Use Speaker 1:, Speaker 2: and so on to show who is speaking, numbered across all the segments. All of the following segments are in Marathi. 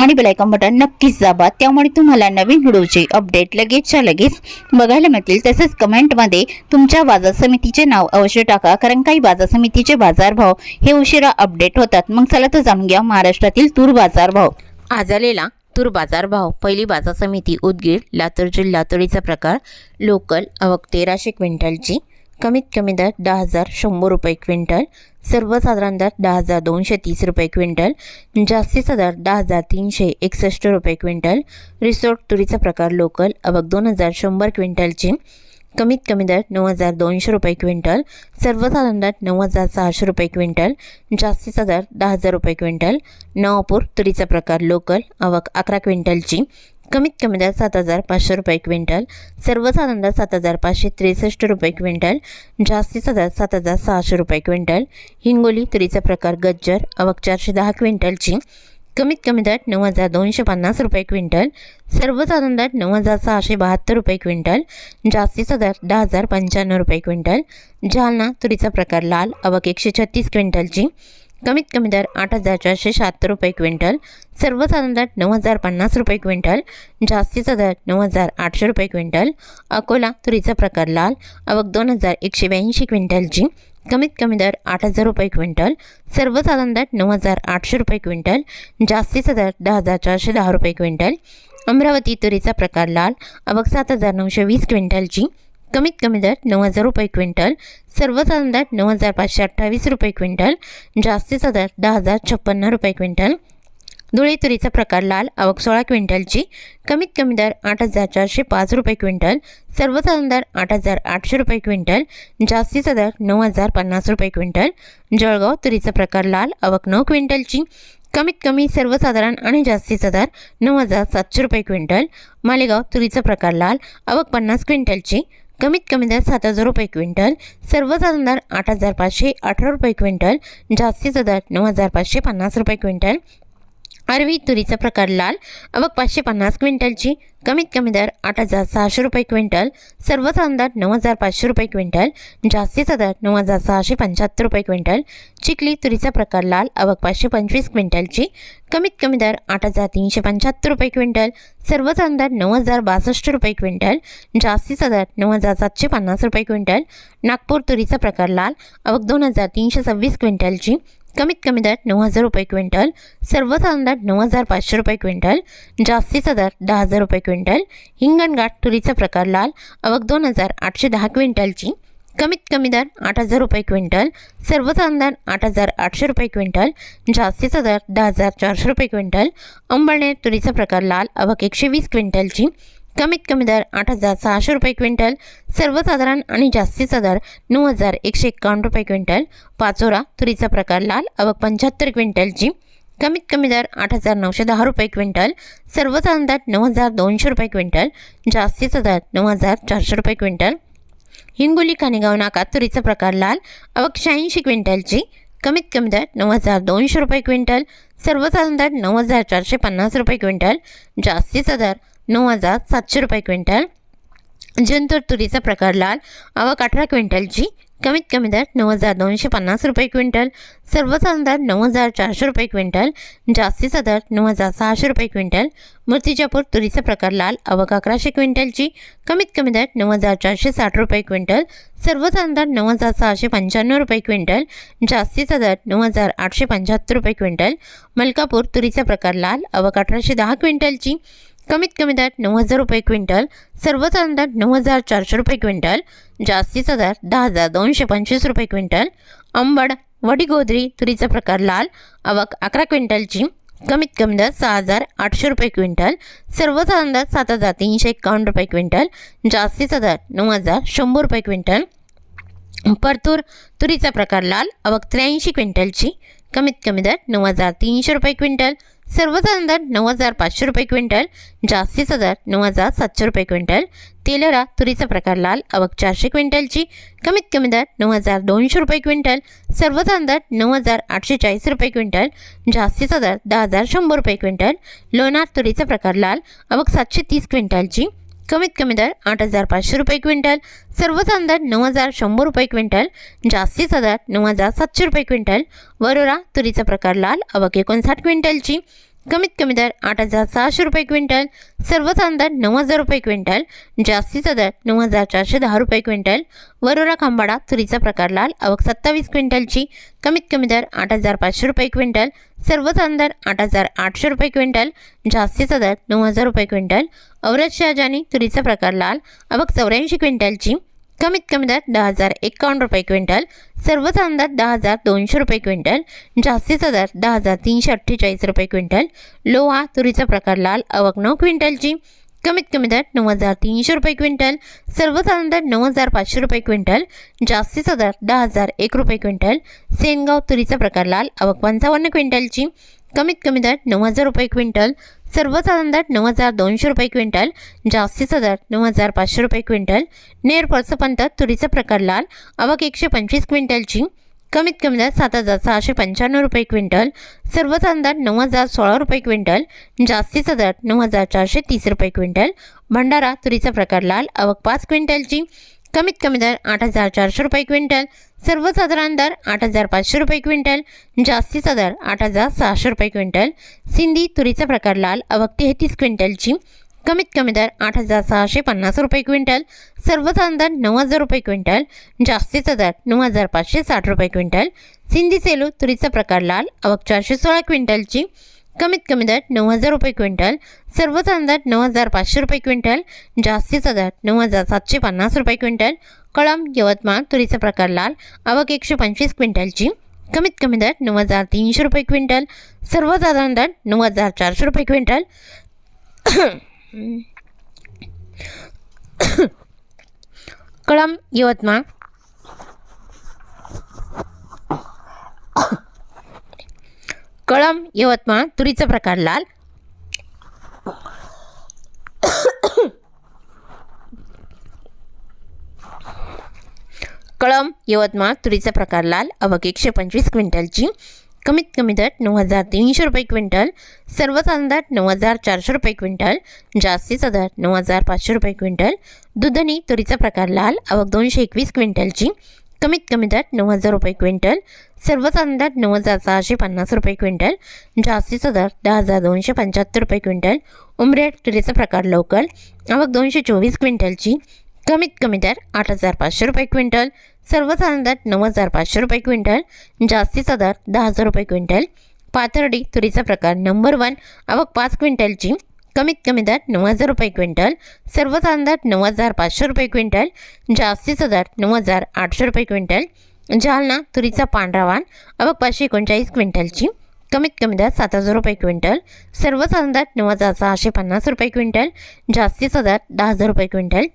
Speaker 1: आणि बेलायकॉन बटन नक्कीच दाबा. त्यामुळे तुम्हाला नवीन व्हिडिओचे अपडेट लगेचच्या लगेच बघायला मिळतील. तसेच कमेंटमध्ये तुमच्या बाजार समितीचे नाव अवश्य टाका. कारण काही बाजार समितीचे बाजारभाव हे उशिरा अपडेट होतात. मग चला तर जाणून घ्या महाराष्ट्रातील तूर बाजारभाव. आज आलेला तूर बाजारभाव. पहिली बाजार समिती उदगीर लातूर जिल्हा तुरीचा प्रकार लोकल अवक तेराशे क्विंटलची. कमीत कमी दर दहा हजार शंभर रुपये क्विंटल सर्वसाधारण दर दहा हजार दोनशे तीस रुपये क्विंटल जास्तीचा दर दहा हजार तीनशे एकसष्ट रुपये क्विंटल रिसोर्ट तुरीचा प्रकार लोकल आवक दोन हजार शंभर क्विंटलची कमीत कमी दर नऊ हजार दोनशे रुपये क्विंटल सर्वसाधारण दर नऊ हजार सहाशे रुपये क्विंटल जास्तीचा दर दहा हजार रुपये क्विंटल नवापूर तुरीचा प्रकार लोकल अवक अकरा क्विंटलची कमीत कमी दर सात हजार पाचशे रुपये क्विंटल. सर्वसाधारण दर सात हजार पाचशे त्रेसष्ट रुपये क्विंटल. जास्तीचा दर सात हजार सहाशे रुपये क्विंटल. हिंगोली तुरीचा प्रकार गज्जर अवक चारशे दहा क्विंटलची. कमीत कमी दर नऊ हजार दोनशे पन्नास रुपये क्विंटल. सर्वसाधारण दर नऊ हजार सहाशे बहात्तर रुपये क्विंटल. जास्तीचा दर दहा हजार पंच्याण्णव रुपये क्विंटल. जालना तुरीचा प्रकार लाल अवक एकशे छत्तीस क्विंटलची. कमीत कमी दर आठ हजार चारशे शहात्तर रुपये क्विंटल सर्वसाधारण दर नऊ हजार पन्नास रुपये क्विंटल जास्तीचा दर नऊ हजार आठशे रुपये क्विंटल अकोला तुरीचा प्रकार लाल आवक दोन हजार एकशे ब्याऐंशी क्विंटलची कमीत कमी दर आठ हजार रुपये क्विंटल सर्वसाधारण दर नऊ हजार आठशे रुपये क्विंटल जास्तीचा दर दहा हजार चारशे दहा रुपये क्विंटल अमरावती तुरीचा प्रकार लाल आवक सात हजार नऊशे वीस क्विंटलची कमीत कमी दर नऊ हजार रुपये क्विंटल सर्वसाधारण दर नऊ हजार पाचशे अठ्ठावीस रुपये क्विंटल जास्तीचा दर दहा हजार छप्पन्न रुपये क्विंटल. धुळे तुरीचा प्रकार लाल आवक सोळा क्विंटलची कमीत कमी दर आठ हजार चारशे पाच रुपये क्विंटल सर्वसाधारण दर आठ हजार आठशे रुपये क्विंटल जास्तीचा दर नऊ हजार पन्नास रुपये क्विंटल. जळगाव तुरीचा प्रकार लाल आवक नऊ क्विंटलची कमीत कमी सर्वसाधारण आणि जास्तीचा दर नऊ हजार सातशे रुपये क्विंटल. मालेगाव तुरीचा प्रकार लाल आवक पन्नास क्विंटलची कमीत कमी दर सात हजार रुपये क्विंटल. सर्वसाधारण दर आठ हजार पाचशे अठरा रुपये क्विंटल. जास्तीचा दर नऊ हजार पाचशे पन्नास रुपये क्विंटल. अरवी तुरीचा प्रकार लाल. आवक पाचशे पन्नास क्विंटलची. कमीत कमी दर आठ हजार सहाशे रुपये क्विंटल. सर्वसाधारण दर नऊ हजार पाचशे रुपये क्विंटल. जास्तीचा दर नऊ हजार सहाशे पंच्याहत्तर रुपये क्विंटल. चिखली तुरीचा प्रकार लाल. आवक पाचशे पंचवीस क्विंटलची. कमीत कमी दर आठ हजार तीनशे पंच्याहत्तर रुपये क्विंटल सर्वसाधारण दर नऊ हजार बासष्ट रुपये क्विंटल जास्तीचा दर नऊ हजार सातशे पन्नास रुपये क्विंटल नागपूर तुरीचा प्रकार लाल अवघ दोन हजार तीनशे सव्वीस क्विंटलची कमीत कमी दर नऊ हजार रुपये क्विंटल सर्वसाधारण दर नऊ हजार पाचशे रुपये क्विंटल जास्तीचा दर दहा हजार रुपये क्विंटल हिंगणघाट तुरीचा प्रकार लाल अवघ दोन हजार आठशे दहा क्विंटलची कमीत कमी दर आठ हजार रुपये क्विंटल सर्वसाधारण दर आठ हजार आठशे रुपये क्विंटल जास्तीचा दर दहा हजार चारशे रुपये क्विंटल अंबळनेर तुरीचा प्रकार लाल अवक एकशे वीस क्विंटलची कमीत कमी दर आठ हजार सहाशे रुपये क्विंटल सर्वसाधारण आणि जास्तीचा दर नऊ हजार एकशे एक्कावन्न रुपये क्विंटल पाचोरा तुरीचा प्रकार लाल अवक पंच्याहत्तर क्विंटलची कमीत कमी दर आठ हजार नऊशे दहा रुपये क्विंटल सर्वसाधारण दर नऊ हजार दोनशे रुपये क्विंटल जास्तीचा दर नऊ हजार चारशे रुपये क्विंटल हिंगोली खानेगाव नाका तुरीचा प्रकार लाल आवक शहाऐंशी क्विंटलची कमीत कमी दर नऊ हजार दोनशे रुपये क्विंटल सर्वसाधारण दर नऊ हजार चारशे पन्नास रुपये क्विंटल जास्तीचा दर नऊ हजार सातशे रुपये क्विंटल. जंतूर तुरीचा प्रकार लाल आवक अठरा क्विंटलची कमीत कमी दर नऊ हजार दोनशे पन्नास रुपये क्विंटल. सर्वसाधारण दर नऊ हजार चारशे रुपये क्विंटल. जास्तीचा दर नऊ हजार सहाशे रुपये क्विंटल. मूर्तिजापूर तुरीचा प्रकार लाल अवघ अकराशे क्विंटलची. कमीत कमी दर नऊ हजार चारशे साठ रुपये क्विंटल. सर्वसाधारण दर नऊ हजार सहाशे पंच्याण्णव रुपये क्विंटल. जास्तीचा दर नऊ हजार आठशे पंच्याहत्तर रुपये क्विंटल. मलकापूर तुरीचा प्रकार लाल अवघ अठराशे दहा क्विंटलची. कमीत कमी दर नऊ हजार रुपये क्विंटल सर्वसाधारण दर नऊ हजार चारशे रुपये क्विंटल जास्तीचा दर दहा हजार दोनशे पंचवीस रुपये क्विंटल अंबड वडीगोदरी तुरीचा प्रकार लाल आवक अकरा क्विंटलची कमीत कमी दर सहा हजार आठशे रुपये क्विंटल सर्वसाधारण दर सात हजार तीनशे एकावन्न रुपये क्विंटल जास्तीचा दर नऊ हजार शंभर रुपये क्विंटल. परतूर तुरीचा प्रकार लाल आवक त्र्याऐंशी क्विंटलची कमीत कमी दर नऊ हजार तीनशे रुपये क्विंटल सर्वसाधारण दर नऊ हजार पाचशे रुपये क्विंटल जास्तीचा दर नऊ हजार सातशे रुपये क्विंटल. तेलरा तुरीचा प्रकार लाल आवक चारशे क्विंटलची. कमीत कमी दर नऊ हजार दोनशे रुपये क्विंटल. सर्वसाधारण दर नऊ हजार आठशे चाळीस रुपये क्विंटल. जास्तीचा दर दहा हजार शंभर रुपये क्विंटल. लोणार तुरीचा प्रकार लाल आवक सातशे तीस क्विंटलची. कमीत कमी दर आठ हजार पाचशे रुपये क्विंटल सर्वसाधारण दर नऊ हजार शंभर रुपये क्विंटल जास्तीचा दर नऊ हजार सातशे रुपये क्विंटल. वरोरा तुरीचा प्रकार लाल आवक एकोणसाठ क्विंटलची. कमीत कमी दर आठ हजार सहाशे रुपये क्विंटल सर्वसाधारण दर नऊ हजार रुपये क्विंटल जास्तीचा दर नऊ हजार चारशे दहा रुपये क्विंटल वरोरा खांबाडा तुरीचा प्रकार लाल आवक सत्तावीस क्विंटलची कमीत कमी दर आठ हजार पाचशे रुपये क्विंटल सर्वसाधारण दर आठ हजार आठशे रुपये क्विंटल जास्तीचा दर नऊ हजार रुपये क्विंटल औरत शहाजानी तुरीचा प्रकार लाल आवक चौऱ्याऐंशी क्विंटलची कमीत कमी दरात दहा हजार एकावन्न रुपये क्विंटल सर्वसाधारण दरात दहा हजार दोनशे रुपये क्विंटल जास्तीचा दर दहा हजार तीनशे अठ्ठेचाळीस रुपये क्विंटल लोहा तुरीचा प्रकार लाल अवक नऊ क्विंटलची. कमीत कमी दर नऊ हजार तीनशे रुपये क्विंटल सर्वसाधारण दर नऊ हजार पाचशे रुपये क्विंटल जास्तीचा दर दहा हजार एक रुपये क्विंटल सेनगाव तुरीचा प्रकार लाल आवक पंचावन्न क्विंटलची. कमीत कमी दर नऊ हजार रुपये क्विंटल सर्वसाधारण दर नऊ हजार दोनशे रुपये क्विंटल जास्तीचा दर नऊ हजार पाचशे रुपये क्विंटल नेर पर्सपंत तुरीचा प्रकार लाल आवक एकशे पंचवीस क्विंटलची कमीत कमी दर सात हजार सहाशे पंच्याण्णव रुपये क्विंटल सर्वसाधारण दर नऊ हजार सोळा रुपये क्विंटल जास्तीचा दर नऊ हजार चारशे तीस रुपये क्विंटल भंडारा तुरीचा प्रकार लाल आवक पाच क्विंटलची कमीत कमी दर आठ हजार चारशे रुपये क्विंटल. सर्वसाधारण दर आठ हजार पाचशे रुपये क्विंटल. जास्तीचा दर आठ हजार सहाशे रुपये क्विंटल. सिंधी तुरीचा प्रकार लाल अवक तेहतीस क्विंटलची. कमीत कमी दर आठ हजार सहाशे पन्नास रुपये क्विंटल. सर्वसाधारण दर नऊ हजार रुपये क्विंटल. जास्तीचा दर नऊ हजार पाचशे साठ रुपये क्विंटल. सिंधी सेलू तुरीचा प्रकार लाल अवक चारशे सोळा क्विंटलची. कमीत कमी दर नऊ हजार रुपये क्विंटल सर्वसाधारण दर नऊ हजार पाचशे रुपये क्विंटल जास्तीचा दर नऊ हजार सातशे पन्नास रुपये क्विंटल कळम यवतमाळ तुरीचा प्रकार लाल आवक एकशे पंचवीस क्विंटलची. कमीत कमी दर नऊ हजार तीनशे रुपये क्विंटल सर्वसाधारण दर नऊ हजार चारशे रुपये क्विंटल. कळम यवतमाळ कळम यवतमाळ तुरीचा प्रकार लाल. कळम यवतमाळ तुरीचा प्रकार लाल. अवघ एकशे पंचवीस क्विंटलची. कमीत कमी दर नऊ हजार तीनशे रुपये क्विंटल. सर्वसाधारण दर नऊ हजार चारशे रुपये क्विंटल. जास्तीचा दर नऊ हजार पाचशे रुपये क्विंटल. दुधनी तुरीचा प्रकार लाल. अवघ दोनशे एकवीस क्विंटलची. कमीत कमी दर नऊ हजार रुपये क्विंटल सर्वसाधारण दर नऊ हजार सहाशे पन्नास रुपये क्विंटल जास्तीचा दर दहा हजार दोनशे पंच्याहत्तर रुपये क्विंटल उमरेड तुरीचा प्रकार लोकल आवक दोनशे चोवीस क्विंटलची कमीत कमी दर आठ हजार पाचशे रुपये क्विंटल सर्वसाधारण दर नऊ हजार पाचशे रुपये क्विंटल जास्तीचा दर दहा हजार रुपये क्विंटल पाथर्डी तुरीचा प्रकार नंबर वन आवक पाच क्विंटलची कमीत कमी दर नऊ हजार रुपये क्विंटल सर्वसाधारण दर नऊ हजार पाचशे रुपये क्विंटल जास्तीचा दर नऊ हजार आठशे रुपये क्विंटल जालना तुरीचा पांढरा वाण आवक पाचशे एकोणचाळीस क्विंटलची कमीत कमी दर सात हजार रुपये क्विंटल सर्वसाधारण दर नऊ हजार सहाशे पन्नास रुपये क्विंटल जास्तीचा दर दहा हजार रुपये क्विंटल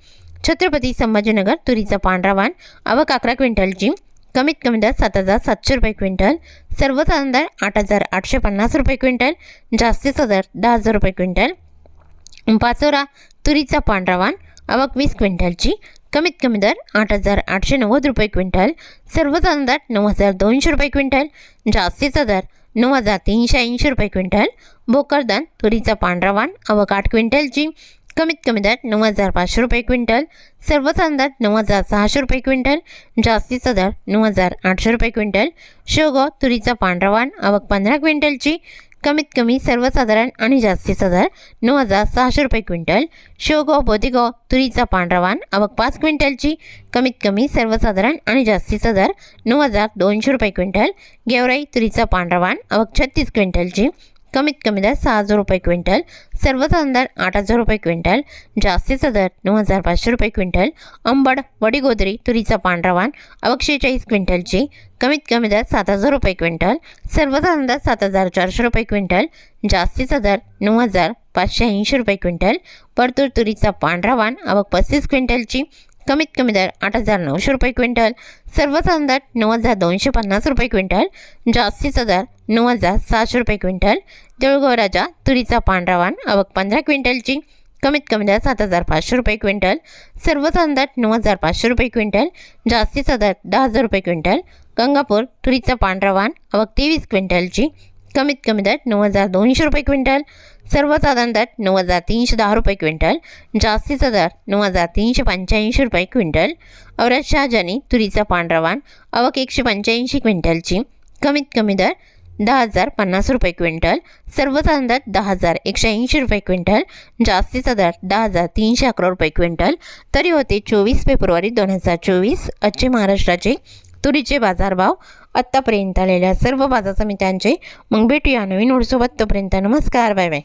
Speaker 1: छत्रपती संभाजीनगर तुरीचा पांढरा वाण आवक अकरा क्विंटलची कमीत कमी दर सात हजार सातशे रुपये क्विंटल सर्वसाधारण दर आठ हजार आठशे पन्नास रुपये क्विंटल जास्तीचा दर दहा हजार रुपये क्विंटल पाचोरा तुरीचा पांढरा वाण आवक वीस क्विंटलची कमीत कमी दर आठ हजार आठशे नव्वद रुपये क्विंटल सर्वसाधारण दर नऊ हजार दोनशे रुपये क्विंटल जास्तीचा दर नऊ हजार तीनशे ऐंशी रुपये क्विंटल बोकरदान तुरीचा पांढरा वाण आवक आठ क्विंटलची कमीत कमी दर नऊ हजार पाचशे रुपये क्विंटल सर्वसाधारण दर नऊ हजार सहाशे रुपये क्विंटल जास्तीचा दर नऊ हजार आठशे रुपये क्विंटल शेवगाव तुरीचा पांढरा वाण आवक पंधरा क्विंटलची कमीत कमी सर्वसाधारण आणि जास्तीत साधारण नऊ हजार सहाशे रुपये क्विंटल. शेवगाव बोदेगाव तुरीचा पांढरावान अवक आवक पाच क्विंटलची. कमीत कमी सर्वसाधारण आणि जास्तीत दर नऊ हजार दोनशे रुपये क्विंटल. गेवराई तुरीचा पांढरावान अवक आवक छत्तीस क्विंटलची. कमीत कमी दर सहा हजार रुपये क्विंटल सर्वसाधारण दर आठ हजार रुपये क्विंटल जास्तीचा दर नऊ हजार पाचशे रुपये क्विंटल अंबड वडीगोदरी तुरीचा पांढरा वाण क्विंटलची कमीत कमी दर सात हजार रुपये क्विंटल सर्वसाधारण दर सात हजार चारशे रुपये क्विंटल जास्तीचा दर नऊ हजार पाचशे ऐंशी रुपये क्विंटल परतूर तुरीचा पांढरा वाण आवक पस्तीस क्विंटलची कमीत कमी दर आठ हजार नऊशे रुपये क्विंटल सर्वसाधारण दर नऊ हजार दोनशे पन्नास रुपये क्विंटल जास्तीचा दर नऊ हजार सहाशे रुपये क्विंटल देऊळगाव राजा तुरीचा पांढरा वाण आवक पंधरा क्विंटलची कमीत कमी दर सात हजार पाचशे रुपये क्विंटल. सर्वच अंदाज नऊ हजार पाचशे रुपये क्विंटल जास्तीचा दर दहा हजार रुपये क्विंटल. गंगापूर तुरीचा पांढरा वाण आवक तेवीस क्विंटलची कमीत कमी दर नऊ हजार दोनशे रुपये क्विंटल. सर्वसाधारण दर नऊ हजार तीनशे दहा रुपये क्विंटल जास्तीचा दर नऊ हजार तीनशे पंच्याऐंशी रुपये क्विंटल. औरत शहाजानी तुरीचा पांढरा वाण आवक एकशे पंच्याऐंशी क्विंटलची कमीत कमी दर दहा हजार पन्नास रुपये क्विंटल सर्व दर दहा हजार एकशे ऐंशी रुपये क्विंटल जास्तीचा दर दहा हजार तीनशे अकरा रुपये क्विंटल. तरी होते चोवीस फेब्रुवारी दोन हजार चोवीस आजचे महाराष्ट्राचे तुरीचे बाजारभाव आत्तापर्यंत आलेल्या सर्व बाजार समित्यांचे. मग भेटूया नवीन ओढसोबत तोपर्यंत नमस्कार बाय बाय.